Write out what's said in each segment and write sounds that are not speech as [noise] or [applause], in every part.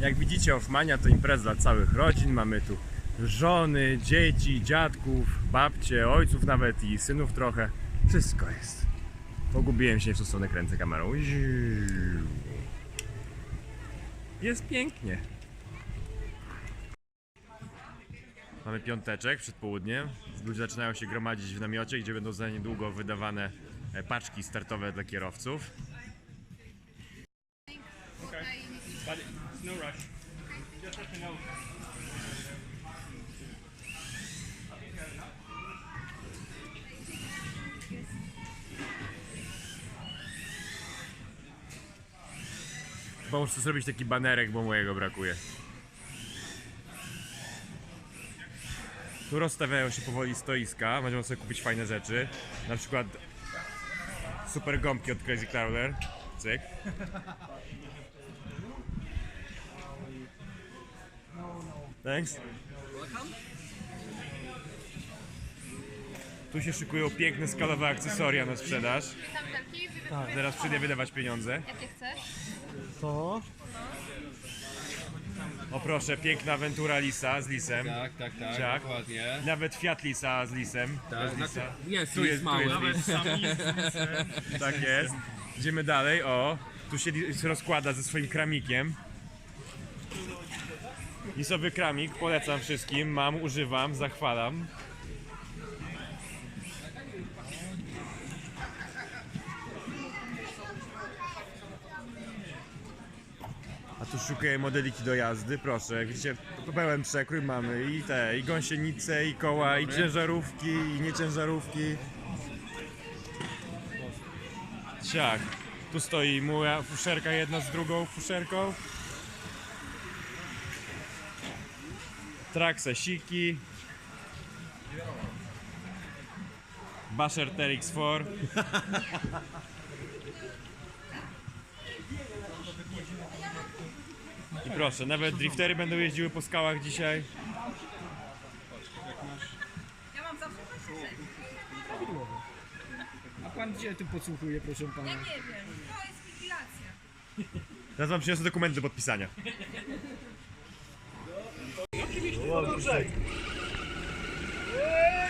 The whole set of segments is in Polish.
Jak widzicie, Hoffmania to impreza dla całych rodzin. Mamy tu żony, dzieci, dziadków, babcie, ojców nawet i synów trochę. Wszystko jest. Pogubiłem się w tą stronę, kręcę kamerą. Jest pięknie. Mamy piąteczek przed południem. Ludzie zaczynają się gromadzić w namiocie, gdzie będą za niedługo wydawane paczki startowe dla kierowców. But no zrobić taki banerek, bo mojego brakuje. Tu rozstawiają się powoli stoiska, będziemy sobie kupić fajne rzeczy. Na przykład super gąbki od Crazy Crawler. Cyk. Thanks. Tu się szykują piękne skalowe akcesoria na sprzedaż. Tamtelki, Zaraz przyjdę wydawać pieniądze. jakie chcesz? To? O proszę, piękna awentura Lisa z lisem. Tak, tak, tak, dokładnie. Nawet Fiat Lisa z lisem. Tak, Bez znaczy, lisa. jest, Tu jest, jest, tu mały. jest lis. [laughs] Tak jest. Idziemy dalej. O, tu się lis rozkłada ze swoim kramikiem. Lisowy kramik, polecam wszystkim. Mam, używam, zachwalam. A tu szukaję modeliki do jazdy, proszę. Jak widzicie, pełen przekrój mamy i te, i gąsienice, i koła, i ciężarówki, i nieciężarówki. Siak. Tu stoi moja fuszerka jedna z drugą fuszerką. Traxe siki. Basher TRX4. [laughs] proszę, nawet driftery będą jeździły po skałach dzisiaj. Ja mam zawsze A pan gdzie tu podsłuchuje, proszę pana? Nie wiem, to jest inwigilacja. Teraz wam przyniosę dokumenty do podpisania.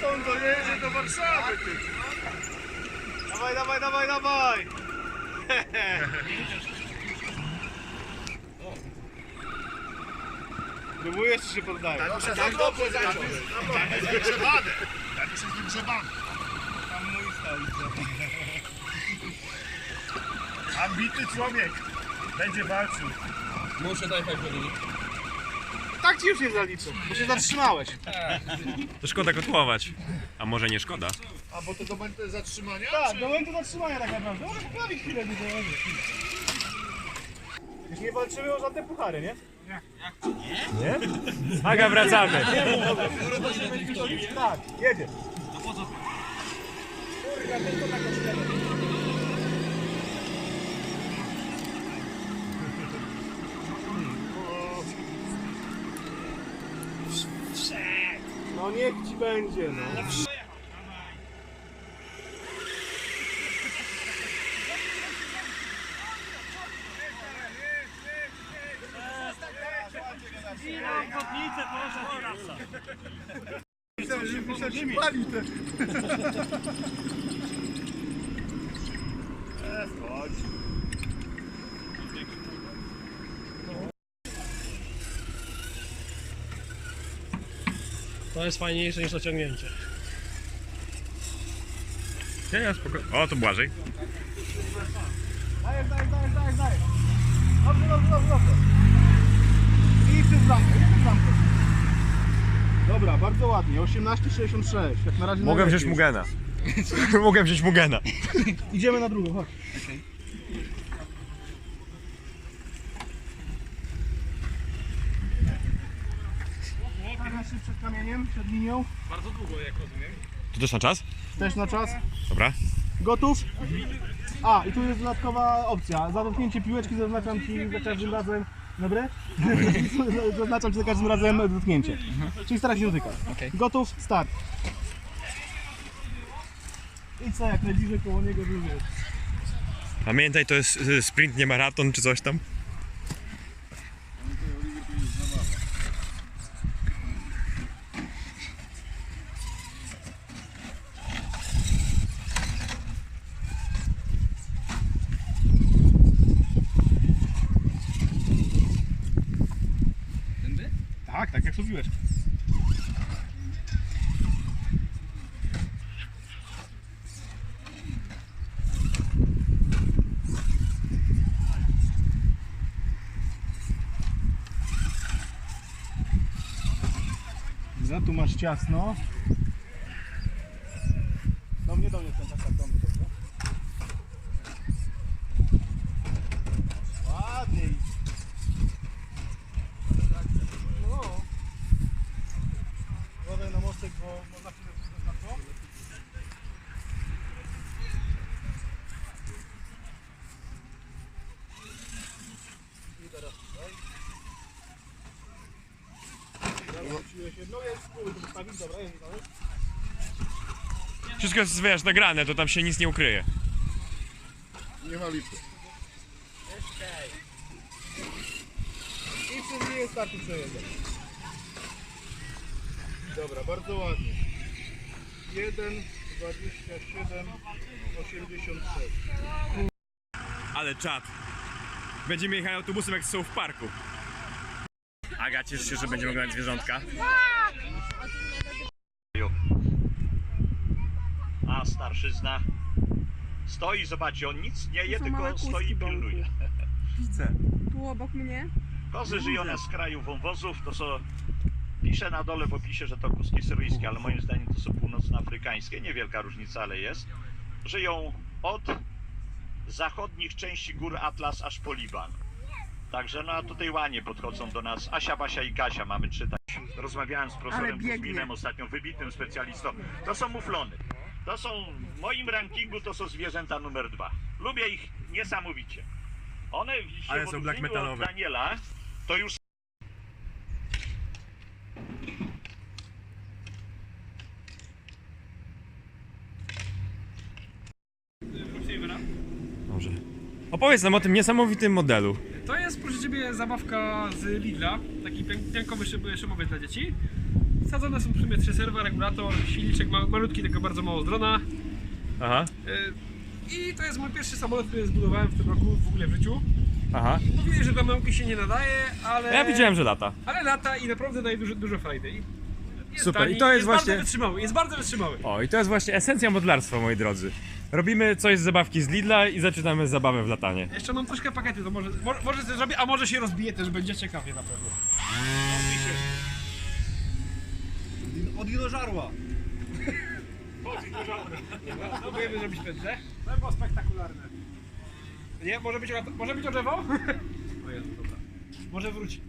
To on dojedzie do Warszawy, ty. Dawaj, dawaj, dawaj, dawaj. [laughs] Próbujesz czy się poddajesz? Tak, dobrze, tak, dobrze, tak, jest wygrzebany. Tak, już jest wygrzebany. [laughs] Tam mój stoi. [laughs] Ambitny człowiek. Będzie walczył. Muszę dać tak powiedzieć. Tak ci już nie zaliczę, bo się zatrzymałeś. [laughs] To szkoda kotłować. A może nie szkoda? A bo to do momentu zatrzymania? Tak, do momentu zatrzymania tak naprawdę. Może poprawić chwilę, nie dołoży. Już nie walczymy o żadne puchary, nie? Nie? Aga, wracamy. Tak, jedzie. No niech ci będzie, no. Że pali te. Chodź. To jest fajniejsze niż ociągnięcie. Nie, ja spoko... O, to Błażej. Dajesz, dajesz, dajesz, dajesz, dajesz. Dobrze, dobrze, dobrze, dobrze. I przez bramkę, i przez bramkę. Dobra, bardzo ładnie. 18,66. Jak na razie Mogłem wziąć najlepiej. Mugena. Mogłem wziąć Mugena. [laughs] [laughs] Idziemy na drugą, chodź. Się przed kamieniem, przed linią. To też na czas? Też na czas. Dobra. Gotów? A, i tu jest dodatkowa opcja. Za dotknięcie piłeczki zaznaczam Ci za każdym razem. Dobre? [laughs] zaznaczam Ci za każdym razem dotknięcie. Czyli stara się dotykać. Gotów? Start. I co, jak najbliżej koło niego wyjdziesz. Pamiętaj, to jest y, sprint, nie maraton czy coś tam. Tędy? Tak, tak jak mówiłeś. Dobra, masz ciasno. Do mnie, do mnie ten tak, tak, do mnie, dobrze. Ładniej. No. Uważaj na mostek, bo można chwilę wszystko na to. I teraz tutaj. Dobra, wróciłeś jedno, jest spój, to wystawić, dobra, jest dalej. Wszystko jest, wiesz, nagrane, to tam się nic nie ukryje. Nie ma lipy. I przez nie startu przejeżdżać. Dobra, bardzo ładnie. 1, 27, 86. Ale czad. Będziemy jechać autobusem jak są w parku. Aga, ciesz się, że będziemy oglądać zwierzątka. A starszyzna stoi, zobaczcie, on nic nie je, są tylko stoi i pilnuje. Tu obok mnie. Kozy żyją na skraju wąwozów, to są... Pisze na dole w opisie, że to kuski syryjskie, ale moim zdaniem to są północnoafrykańskie, niewielka różnica, ale jest. Żyją od zachodnich części gór Atlas aż po Liban. Także no a tutaj łanie podchodzą do nas. Asia, Basia i Kasia mamy czytać. Rozmawiałem z profesorem. Kuzminem, ostatnio wybitnym specjalistą. To są muflony. To są w moim rankingu to są zwierzęta numer dwa. Lubię ich niesamowicie. One widzicie, Ale w są black odróżnieniu od metalowe. Daniela to już. Może. Opowiedz nam o tym niesamowitym modelu. Jest ciebie zabawka z Lidla, taki piankowy szyb- szybowiec dla dzieci. Wsadzone są w sumie trzy serwa, regulator, silniczek ma, malutki, tylko bardzo mało z drona. Aha, Yy, I to jest mój pierwszy samolot, który zbudowałem w tym roku w ogóle w życiu. aha. Mówili, że do nauki się nie nadaje, ale... Ja widziałem, że lata. Ale lata i naprawdę daje dużo, dużo frajdy. I jest Super, tani, i to jest właśnie- bardzo wytrzymały, jest bardzo wytrzymały. O, i to jest właśnie esencja modlarstwa, moi drodzy. Robimy coś z zabawki z Lidla i zaczynamy zabawę w latanie. Jeszcze mam troszkę pakety, to może, może, może zrobię, a może się rozbije też, będzie ciekawie na pewno. Od dinożarła. Próbujemy zrobić pętlę. To było spektakularne. Nie? Może być, o- może być o drzewo? O Jezu, dobra. Może wróci.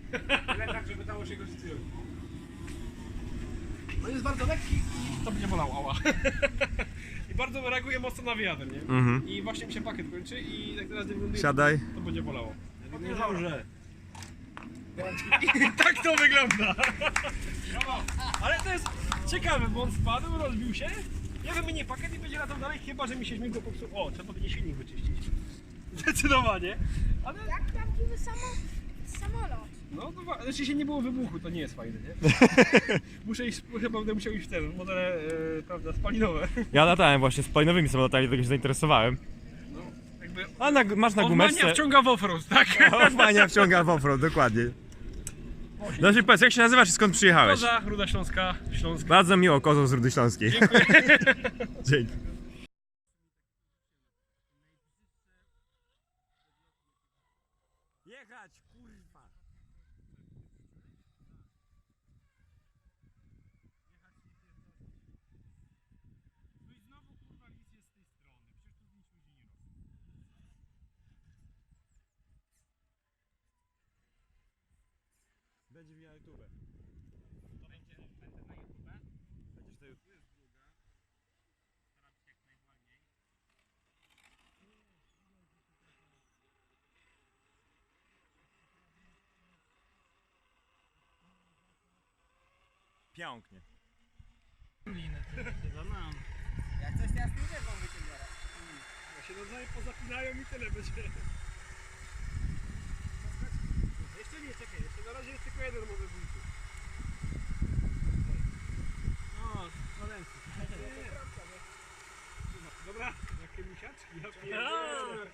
Ale tak, żeby dało się go stylu. No jest bardzo lekki i to będzie bolało, ała. I bardzo reaguje mocno na wiatr, nie? Mhm. I właśnie mi się pakiet kończy i jak teraz nie wygląduje, Siadaj. to będzie bolało. Dinożarze. I tak to wygląda. Ale to jest ciekawe, bo on spadł, rozbił się. Ja wymienię pakiet i będzie latał dalej, chyba że mi się śmigło popsuł. O, trzeba będzie silnik wyczyścić. Zdecydowanie. Ale Jak prawdziwy samo, samolot. No, to wa- znaczy się nie było wybuchu, to nie jest fajne, nie? [laughs] Muszę iść, chyba będę musiał iść w ten, modele, e, prawda, spalinowe. Ja latałem właśnie z planowymi samolotami, dlatego się zainteresowałem. Jakby A na, masz na Odmania gumeczce... wciąga w offroad, tak? [laughs] Odmania wciąga w offroad, dokładnie. Znaczy, powiedz, jak się nazywasz i skąd przyjechałeś? Koza, Ruda Śląska, Śląsk. Bardzo miło, kozą z Rudy Śląskiej. [laughs] Dzięki. Mi na YouTube. To będzie, będzie na YouTube? Będziesz na YouTube. Pięknie. się nawzajem pozapinają i tyle będzie. Jeszcze nie, czekaj, jeszcze na razie jest tylko jeden może wujku. No, no ręce. Dobra, jakie misiaczki, ja pierdolę.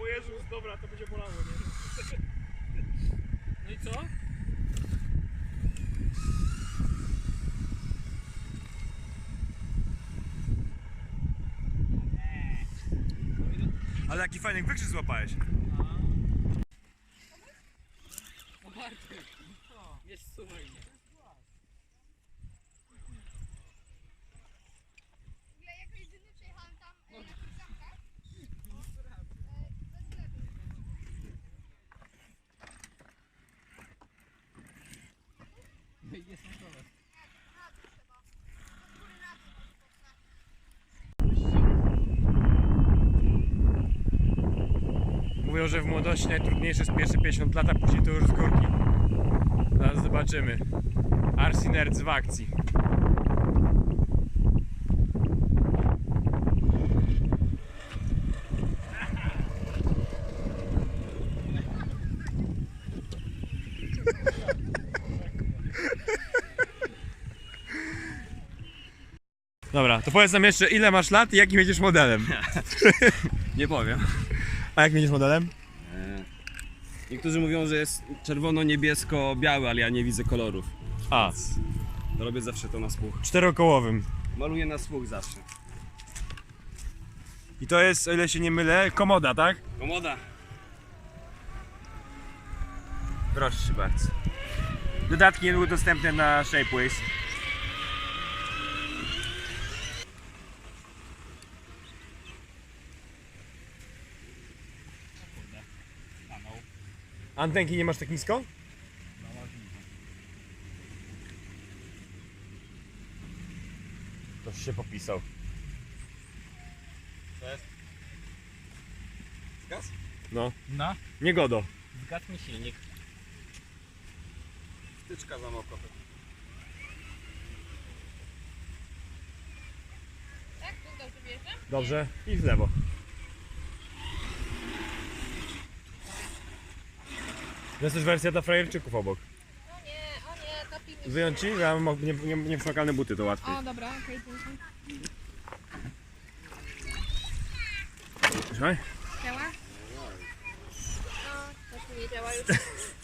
O Jezus, dobra, to będzie bolało, nie? No i co? Ale jaki fajny wykrzyk złapałeś. Jest słuchaj. W ogóle jako jedyny przejechałem tam e, na tych zamkach. E, bez lewy. Jest na dole. Na dół trzeba. Z góry na dół. Mówią, że w młodości najtrudniejsze jest pierwsze 50 lat, a później to już z górki. Zaraz zobaczymy. Arsinerc w akcji. Dobra, to powiedz nam jeszcze ile masz lat i jakim jedziesz modelem? [laughs] Nie powiem. A jakim jedziesz modelem? Niektórzy mówią, że jest czerwono-niebiesko-biały, ale ja nie widzę kolorów. A, Robię zawsze to na słuch. czterokołowym. Maluję na słuch zawsze. I to jest, o ile się nie mylę, komoda, tak? Komoda. Proszę bardzo. Dodatki nie były dostępne na Shapeways. Antenki nie masz tak nisko? Ktoś się popisał. Gaz? No. No, Nie godo. zgadł mi silnik. Wtyczka za mokro. Tak? Tu dobrze wjeżdżam? Dobrze. I w lewo. Jest też wersja dla frajerczyków obok. O nie, o nie, topi mi Wyjąć ci? Ja mam nie, nie, nieprzemakalne buty, to łatwiej. O, dobra, okej, dzięki. Słuchaj. Działa? No, też mi nie działa już. [laughs]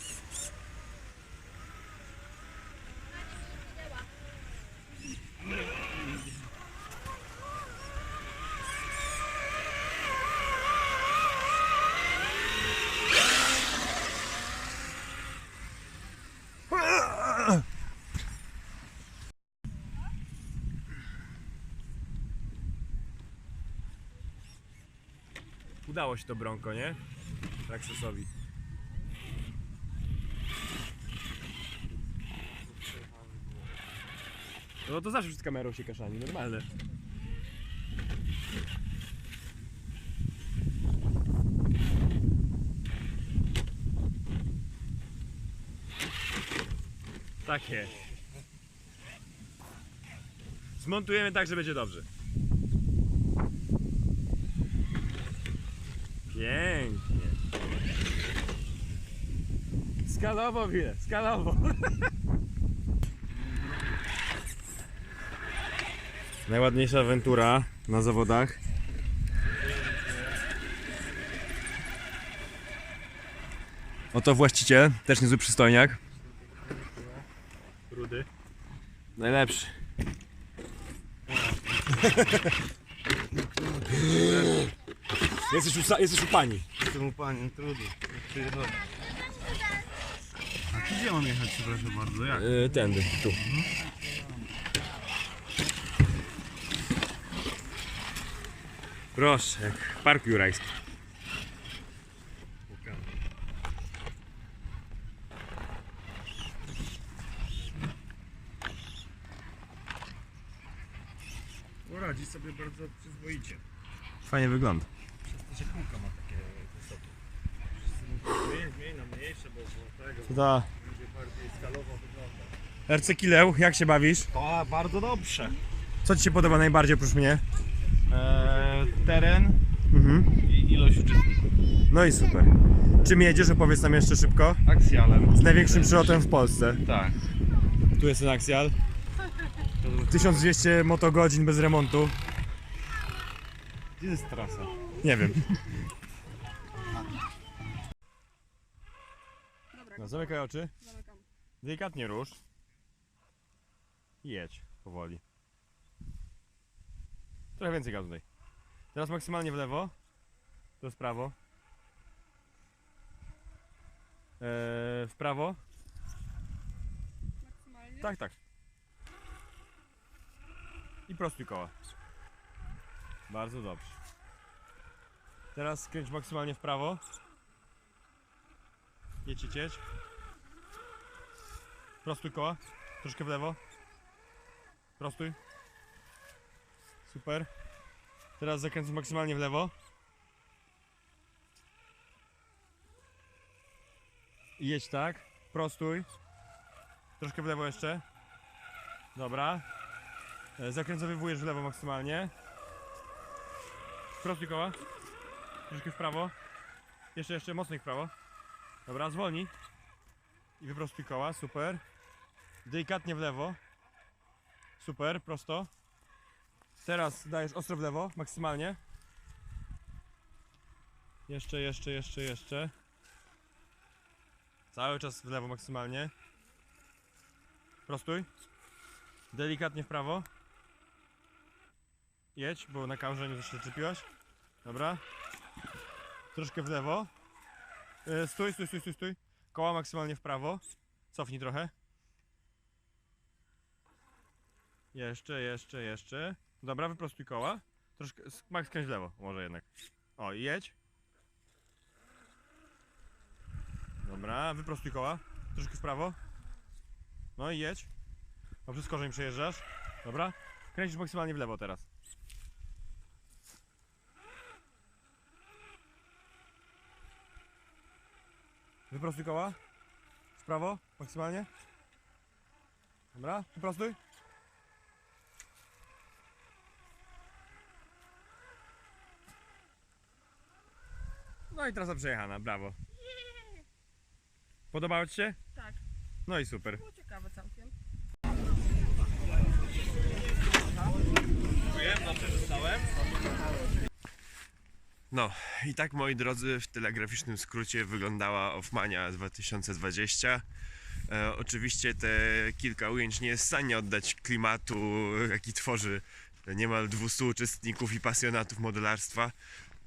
Udało się to Bronco, nie? Traxxasowi. No to zawsze przed kamerą się kaszani, normalne. Takie. Zmontujemy tak, że będzie dobrze. Pięknie. Skalowo, Wile, skalowo. [laughs] Najładniejsza awantura na zawodach. Oto właściciel, też niezły przystojniak. Rudy. Najlepszy. [laughs] [laughs] Jesteś u, jesteś u pani. Temu pani, trudno. A tu gdzie mam jechać, przepraszam bardzo? Jak? Yy, tędy, tu. Proszę, jak park jurajski. Poradzi sobie bardzo przyzwoicie. Fajnie wygląda. To się kółka ma takie wysokie. Zmień, zmień na mniejsze, bo bo tego To ta będzie bardziej skalowo wygląda. RC Kileł, jak się bawisz? To bardzo dobrze. Co Ci się podoba najbardziej oprócz mnie? Eee, teren Mhm. i ilość uczestników. No i super. Czym jedziesz? Opowiedz nam jeszcze szybko. Aksjalem. Z największym przylotem w Polsce. Tak. Tu jest ten aksjal. 1200 motogodzin bez remontu. Gdzie jest trasa? Nie wiem. Zamykaj oczy. Delikatnie rusz. I jedź powoli. Trochę więcej gazu daj. Teraz maksymalnie w lewo. To jest prawo. Eee, w prawo. Tak, tak. I prostuj koła. Bardzo dobrze. Teraz skręć maksymalnie w prawo. Jedź, jedź. Prostuj koła. Troszkę w lewo. Prostuj. Super. Teraz zakręcę maksymalnie w lewo. I jedź tak. Prostuj. Troszkę w lewo jeszcze. Dobra. E, Zakręcowywujesz w lewo maksymalnie. Prostuj koła. Troszkę w prawo. Jeszcze, jeszcze mocniej w prawo. Dobra, zwolnij. I wyprostuj koła, super. Delikatnie w lewo. Super, prosto. Teraz dajesz ostro w lewo, maksymalnie. Jeszcze, jeszcze, jeszcze, jeszcze. Cały czas w lewo maksymalnie. Prostuj. Delikatnie w prawo. Jedź, bo na kamerze nie się. Dobra. Troszkę w lewo. E, Stój, stój, stój, stój, stój. Koła maksymalnie w prawo. Cofnij trochę. Jeszcze, jeszcze, jeszcze. Dobra, wyprostuj koła. Troszkę, max skręć w lewo, może jednak. O, i jedź. Dobra, wyprostuj koła. Troszkę w prawo. No i jedź. O, przez korzeń przejeżdżasz. Dobra. Kręcisz maksymalnie w lewo teraz. Wyprostuj koła. W prawo, maksymalnie. Dobra, wyprostuj. No i trasa przejechana, brawo. Podobało Ci się? Tak. No i super. Było ciekawe całkiem. No i tak moi drodzy w telegraficznym skrócie wyglądała Offmania 2020. E, oczywiście te kilka ujęć nie jest w stanie oddać klimatu, jaki tworzy niemal 200 uczestników i pasjonatów modelarstwa.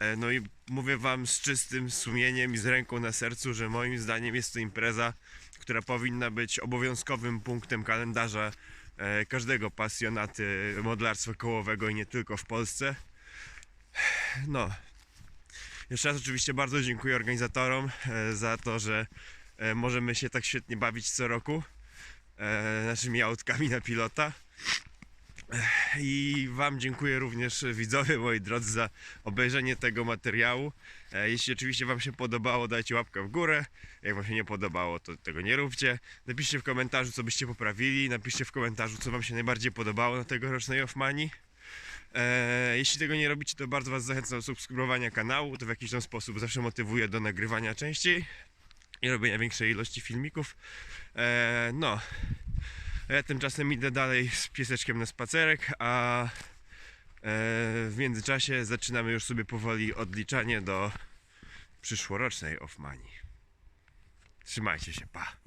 E, no i mówię wam z czystym sumieniem i z ręką na sercu, że moim zdaniem jest to impreza, która powinna być obowiązkowym punktem kalendarza e, każdego pasjonaty modelarstwa kołowego i nie tylko w Polsce. No, jeszcze raz oczywiście bardzo dziękuję organizatorom e, za to, że możemy się tak świetnie bawić co roku naszymi autkami na pilota. I Wam dziękuję również widzowie moi drodzy za obejrzenie tego materiału. E, Jeśli oczywiście Wam się podobało, dajcie łapkę w górę. Jak Wam się nie podobało, to tego nie róbcie. Napiszcie w komentarzu, co byście poprawili. Napiszcie w komentarzu, co Wam się najbardziej podobało na tegorocznej Offmanii. E, jeśli tego nie robicie, to bardzo Was zachęcam do subskrybowania kanału. To w jakiś tam sposób zawsze motywuje do nagrywania częściej i robienia większej ilości filmików. E, no, ja tymczasem idę dalej z pieseczkiem na spacerek, a e, w międzyczasie zaczynamy już sobie powoli odliczanie do przyszłorocznej Offmanii. Trzymajcie się, pa!